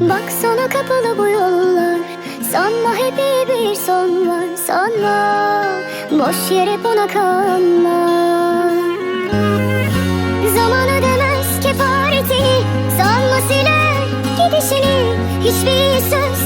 Bak sana kapalı bu yollar. Sanma hep iyi bir son var Sanma. Boş yere buna kanma Zaman ödemez kefaretini Sanma siler gidişini. Hiçbir söz